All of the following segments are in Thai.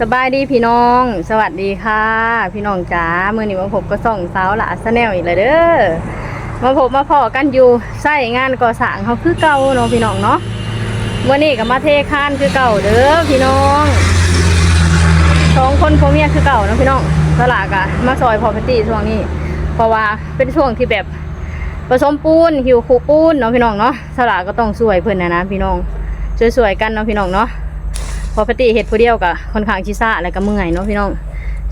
สบายดีพี่น้อง สวัสดีค่ะ พี่น้องจ๋ามื่อนี้มาพบก็ส่องสาวหละสแนลอีกแล้วเด้อมาพบมาพอกันอยู่ใส่งานก่อสร้างเขาคือเก่าเนาะพี่น้องเนาะวันนี้ก็มาเทคานคือเก่าเด้อพี่น้องสองคนพ่อเมียคือเก่าเนาะพี่น้องสลากอะมาซอยพอพตีช่วงนี้ เพราะว่าเป็นช่วงที่แบบผสมปูนหิวคูปูนเนาะพี่น้องเนาะสลากก็ต้องสวยเพื่อนนะนะพี่น้องสวยๆกันเนาะพี่น้องเนาะ พอปฏิเห็ดผู้เดียวกับค่อนข้างชิซ่าแล้วก็เมื่อยเนาะพี่น้อง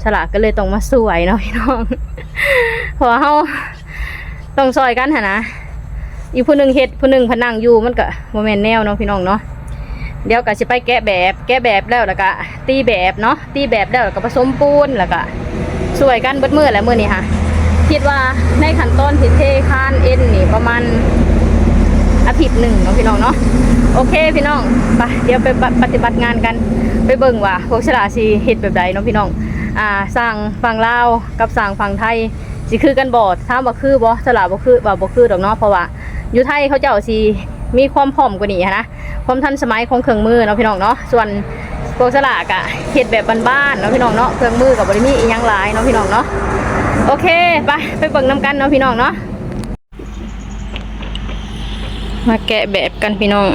ฉลากก็เลยต้องมาสวยเนาะพี่น้องเพราะเฮาต้องซอยกันหนนะอีกผู้หนึ่งเห็ดผู้หนึ่งพนังอยู่มันก็โมเมนแนวเนาะพี่น้องเนาะเดี๋ยวก็สิไปแกะแบบ แกะแบบแล้วแล้วก็ตีแบบเนาะตีแบบแล้วแล้วก็ผสมปูนแล้วก็สวยกันเบิดมือแล้วมือนี้ค่ะคิดว่าในขั้นตอนที่เทคานเอ็นนี่ประมาณอาทิตย์หนึ่งเนาะพี่น้องเนาะ โอเคพี่น้องไปเดี๋ยวไปปฏิบัติงานกันไปเบิ่งว่าพวกฉลาสีเฮ็ดแบบใดเนาะพี่น้องอ่าสั่งฝั่งลาวกับสั่งฝั่งไทยสิคือกันบ่ถามว่าคือบ่ฉลาบ่คือว่าบ่คือดอกเนาะเพราะว่าอยู่ไทยเขาเจ้าสิมีความพร้อมกว่านี้นะความทันสมัยของเครื่องมือเนาะพี่น้องเนาะส่วนพวกฉลากอะเฮ็ดแบบบ้านๆเนาะพี่น้องเนาะเครื่องมือก็บ่ได้มีอีหยังหลายเนาะพี่น้องเนาะโอเคไปไปเบิ่งนํกันเนาะพี่น้องเนาะมาแกะแบบกันพี่น้อง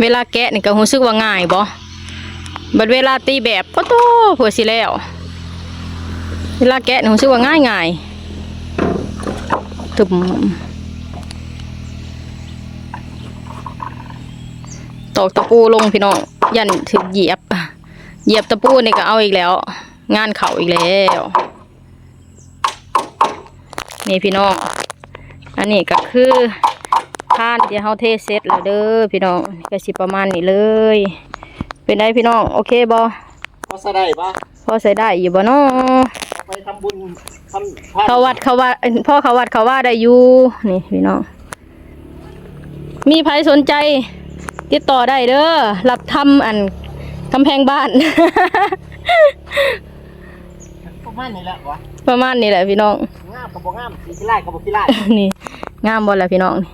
เวลาแกะนี่ก็รู้สึกว่าง่ายบ่บัดเวลาตีแบบก็โตเผื่อสิแล้ว เวลาแกะนี่รู้สึกว่าง่ายง่ายตุ่มตอกตะปูลงพี่น้องยันถึงเหยียบ เหยียบตะปูนี่ก็เอาอีกแล้ว งานเข่าอีกแล้วนี่พี่น้องอันนี้ก็คือ ผ่านที่เฮาเทเสร็จแล้วเด้อพี่น้องก็สิประมาณนี้เลย เป็นไดพี่น้องโอเคบ่ก็ใส่ได้ปะพอใส่ได้อยู่บ่เนาะไปทำบุญทำทานเขาวัดเขาว่าเอ้ยพ่อเขาวัดเขาว่าได้อยู่นี่พี่น้องมีใครสนใจ ติดต่อได้เด้อรับทำอันกำแพงบ้าน ประมาณนี้แหละวะประมาณนี้แหละพี่น้องงามกับบ่งามสีขี้ไล่กับบ่ขี้ไล่นี่งามบ่ล่ะพี่น้องนี่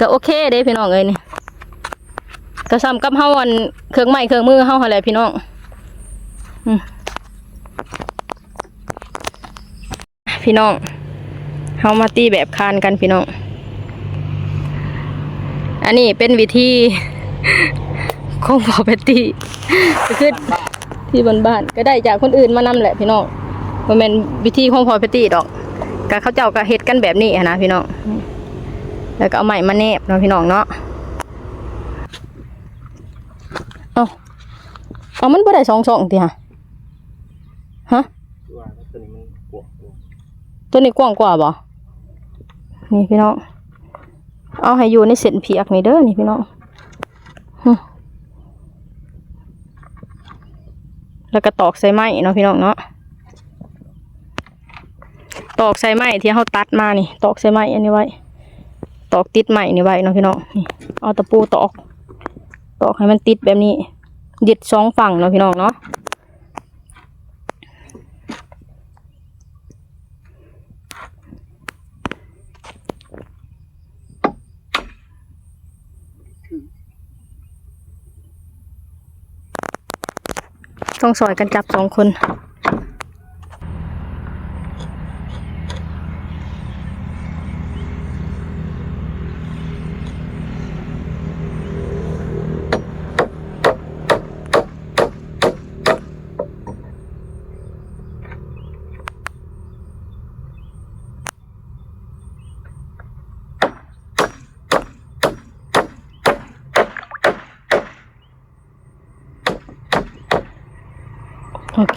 ก็โอเคเด้พี่น้องเอ้ยนี่ก็ซ้ำกับเฮาอันเครื่องไม้เครื่องมือเฮาหั่นแหละพี่น้องอพี่น้องเฮามาตีแบบคานกันพี่น้อง อันนี้เป็นวิธีของพอแพตตี้ก็คือที่บนบ้านก็ได้จากคนอื่นมานำแหละพี่น้องมันเป็นวิธีของพอแพตตี้ดอกก็เขาเจ้าก็เฮ็ดกันแบบนี้นนะพี่น้อง แล้วก็เอาใหม่มาแนบเนาะพี่น้องเนาะเอาเอามันบ่ได้สองสองติฮะฮะตัวนี้นนี้กว้างกว่าบ่นี่พี่น้องเอาให้อยู่ในเส้นเพียกนี่เด้อนี่พี่น้องแล้วก็ตอกใส่ไม้เนาะพี่น้องเนาะตอกใส่ไม้ที่เขาตัดมานี่ ตอกใส่ไม้อันนี้ไว้ ตอกติดไม้นี่ไว้เนะพี่น้องนี่เอาตะปูตอก ตอกให้มันติดแบบนี้ยึดสองฝั่งเนาะพี่น้องเนาะต้องซอยกันจับสองคน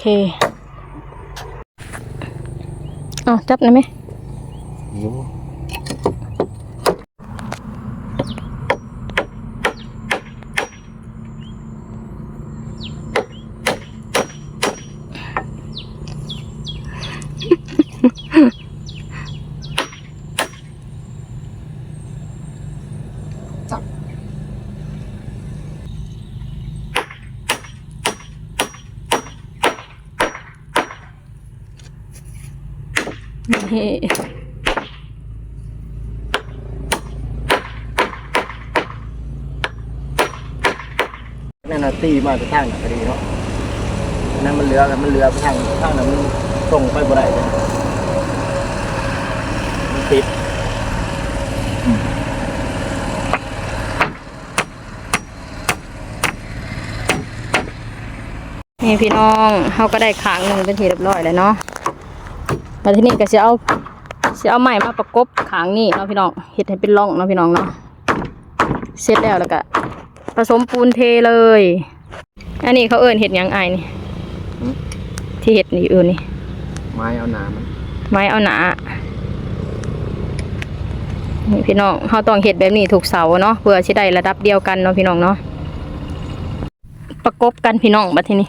เคเอาจับหน่อยไหม นั่นนะตีมาไปทางหนก็ดีเนาะอันนั้นมันเหลือกันมันเหลือไปทางทางนั้นมันส่งไปบ่ได้เลยมันติดนี่พี่น้องเขาก็ได้ขางหนึ่งเป็นทีเรียบร้อยแล้วเนาะ แล้วทีนี้ก็จะเอาจะเอาไม้มาประกบขางนี่เนาะพี่น้องเห็ดให้เป็นร่องเนาะพี่น้องเนาะเสร็จแล้วแล้วก็ผสมปูนเทเลย อันนี้เขาเอิ้นเห็ดหยังไอายนี่ ที่เห็ดนี่เอิ้นนี่ ไม้เอาหนามันไม้เอาหนานี่พี่น้องเขาต้องเห็ดแบบนี้ถูกเสาเนาะเพื่อสิได้ระดับเดียวกันเนาะพี่น้องเนาะ ประกบกันพี่น้องบัดทีนี้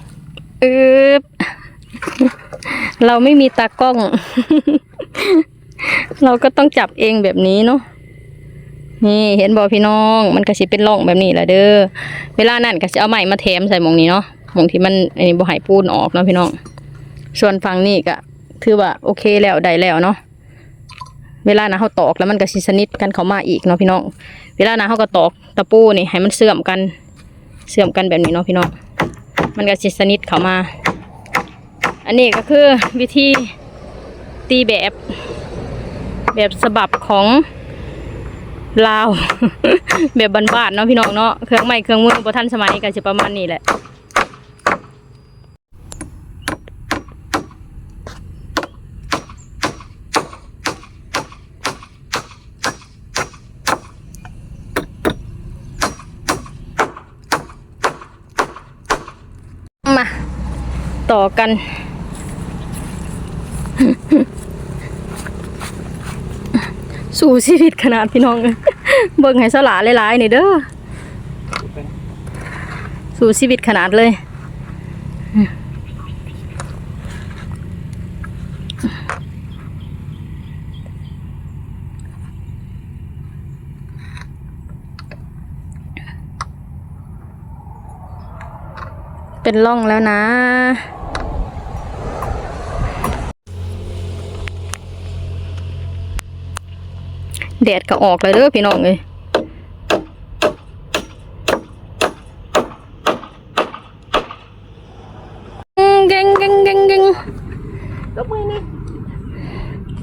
อึบ เราไม่มีตากล้อง เราก็ต้องจับเองแบบนี้เนาะนี่เห็นบอพี่น้อง มันก็สิเป็นร่องแบบนี้แหละเด้อเวลานั่นก็จะเอาไม้มาแถมใส่หมองนี้เนาะหมองที่มันอันนี้บ่หายปูนออกเนาะพี่น้อง ส่วนฝั่งนี้ก็ถือว่าโอเคแล้วได้แล้วเนาะเวลานะเขาตอกแล้วมันก็สิสนิทกันเขามาอีกเนาะพี่น้อง เวลานะเขาก็ตอกตะปูนี่ให้มันเสื่อมกันเสื่อมกันแบบนี้เนาะพี่น้อง มันก็สิสนิทเขามา อันนี้ก็คือวิธีตีแบบแบบฉบับของลาว แบบบ้านๆเนาะพี่น้องเนาะเครื่องไม้เครื่องมือบ่ทันสมัยก็สิประมาณนี้แหละมาต่อกัน สู่ชีวิตขนาดพี่น้องเอ้ยเบิ่งให้สลาหลายๆนี่เด้อสู่ชีวิตขนาดเลยเป็นร่องแล้วนะ แดดก็ออกเลยเด้อพี่น้องเลยอืมเก่งเก่งเก่งเก่งยกมือนี่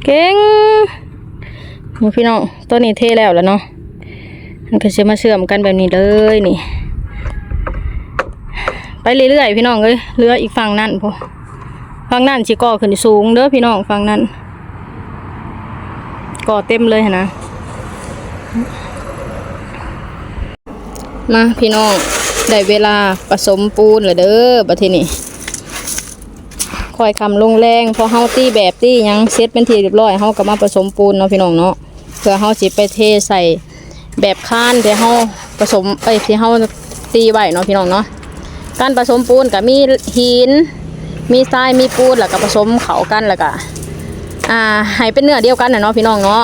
เก่งนี่พี่น้องตัวนี้เทแล้วแล้วเนาะมันก็จะมาเชื่อมกันแบบนี้เลยนี่ ไปเรื่อยๆพี่น้องเลยเรืออีกฝั่งนั่นพอฝั่งนั่นสิก่อขึ้นสูงเด้อพี่น้องฝั่งนั้นก่อเต็มเลยหั่นนะ มาพี่น้องได้เวลาผสมปูนแล้วเด้อบัดทีนี้คอยคำลงแรงพอเฮาตี้แบบตีหยังเซตเป็นทีเรียบร้อยเฮาก็มาผสมปูนเนาะพี่น้องเนาะเพื่อเฮาสิไปเทใส่แบบค้านที่เฮาผสมไปที่เฮาตีไว้เนาะพี่น้องเนาะการผสมปูนก็มีหิน มีทรายมีปูนแล้วก็ผสมเข้ากันแล้วก็อ่าให้เป็นเนื้อเดียวกันนะเนาะพี่น้องเนาะ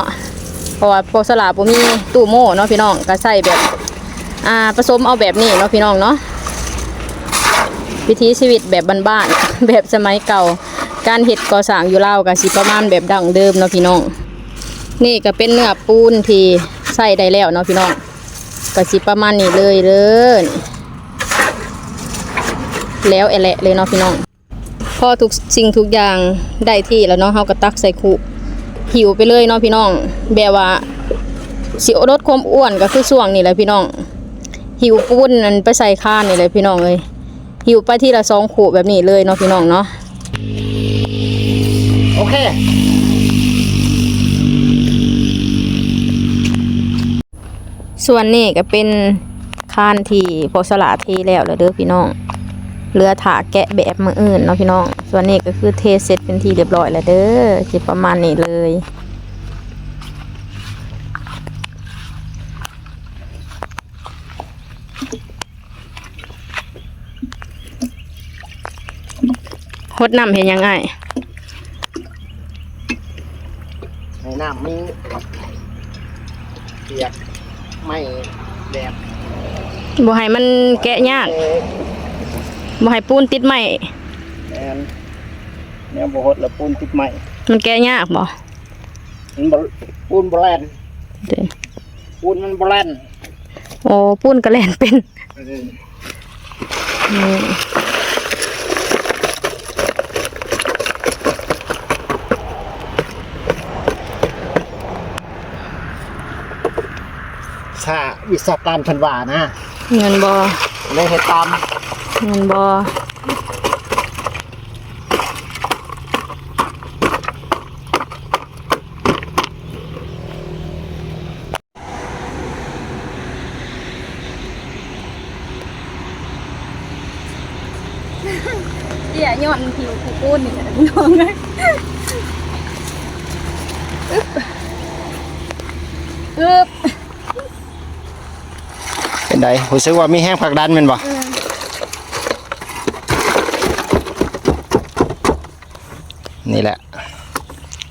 เพราะว่าโปสลาบ่มีตู้โม่เนาะพี่น้องก็ใส่แบบอ่าผสมเอาแบบนี้เนาะพี่น้องเนาะวิถีชีวิตแบบบ้านๆแบบสมัยเก่า การเห็ดก่อสร้างอยู่เล่าวก็สิประมาณแบบดั้งเดิมเนาะพี่น้อง นี่ก็เป็นเนื้อปูนที่ใส่ได้แล้วเนาะพี่น้องก็สิประมาณนี้เลยเลยแล้วแอแหละเลยเนาะพี่น้องพอทุกสิ่งทุกอย่างได้ที่แล้วเนาะเฮาก็ตักใส่คุ หิวไปเลยเนาะพี่น้องแบบว่าสิลดความอ้วนก็คือช่วงนี้แหละพี่น้อง หิวปุ้นนั่นไปใส่ข้านนี่เลยพี่น้องเลยหิวไปที่ละสองขู่แบบนี้เลยเนาะพี่น้องเนาะโอเคส่วนนี้ก็เป็นข้านที่พอสละเทแล้วแล้วเด้อพี่น้อง เหลือถาแกะแบบมืออื่นเนาะพี่น้อง ส่วนนี้ก็คือเทเสร็จเป็นที่เรียบร้อยแล้วเด้อจิประมาณนี้เลย หดน้ำเห็นยังไงในน้ำมัเปียกไม่แดดบ่ให้มันแกะยาก บ่ให้ปูนติดไหมแอนแนวบหดแล้วปูนติดใหม่มันแกะยากบ่มันบ่ปูนบแลนเด้อปูนมันบแลนโอ้ปูนกระแลนเป็นอืมถ้าวิศวการพันว่านะเงินบ่เลยเฮ็ดตาม เงินบ่เดี๋ยวย้อนผิวกูปูนนี่แหละพี่น้องเอ้ยอึ๊บอึ๊บเป็นไดรู้สึกว่ามีแห้งผลักดันแม่นบ่ นี่แหละ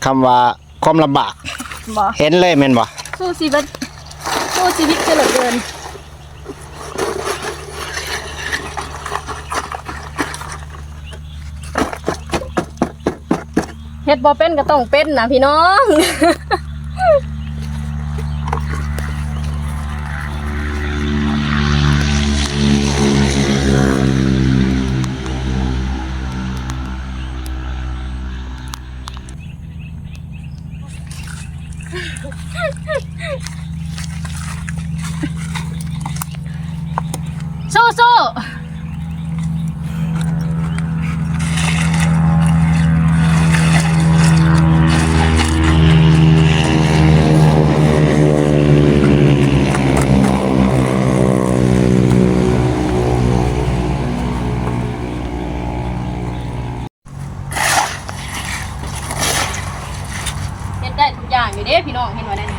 คำว่าความลำบาก บ่เห็นเลยแม่นบ่สู้ชีวิตสู้ชีวิตจะเหลือเกินเฮ็ดบ่เป็นก็ต้องเป็นนะพี่น้อง สู้างอยู่เด้พี่น้องเห็นว่าได้นี่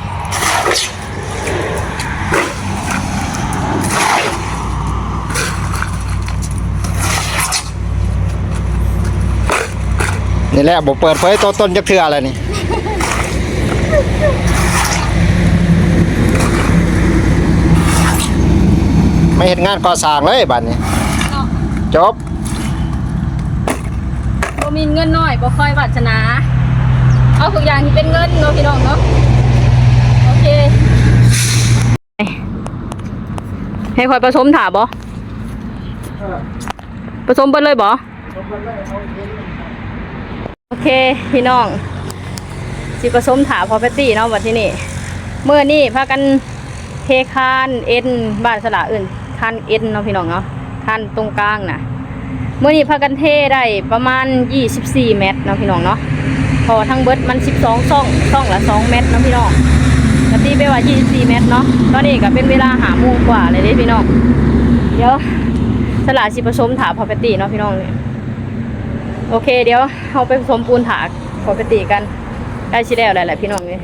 นี่แหละบ่เปิดเผยตัวตนจักเทื่ออะไรนี่ไม่เห็นงานก่อสร้างเลยบัดนี้เนาะจบบ่มีเงินน้อยบ่ค่อยวาสนา เอาทุกอย่างที่เป็นเงินเนาะพี่น้องเนาะโอเคให้คอยผสมถาบ่ผสมเบิดเลยบ่โอเคพี่น้องสิผสมถาพอแพตี้เนาะวันที่นี่เมื่อนี่พากันเทคานเอ็นบ้านสละอื่นคานเอ็นเนาะพี่น้องเนาะคานตรงกลางน่ะเมื่อนี้พากันเทได้ประมาณ 24 เมตรเนาะพี่น้องเนาะ อทั้งเบิดมัน 12ซ่องซ่องละ 2 เมตรนาะพี่น้องกตีไปว่า 24 เมตรเนาะตอนนี้ก็เป็นเวลาหาโมงกว่าเลยเด้พี่น้องเดี๋ยวสลาสิผสมถาพอปติเนาะพี่น้องเนี่ยโอเค เดี๋ยวเอาไปผสมปูนถาพอปติกันได้ชิแล้วแหละแหละพี่น้องเนี่ย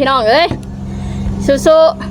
พี่น้องเอ้ยสู้ๆ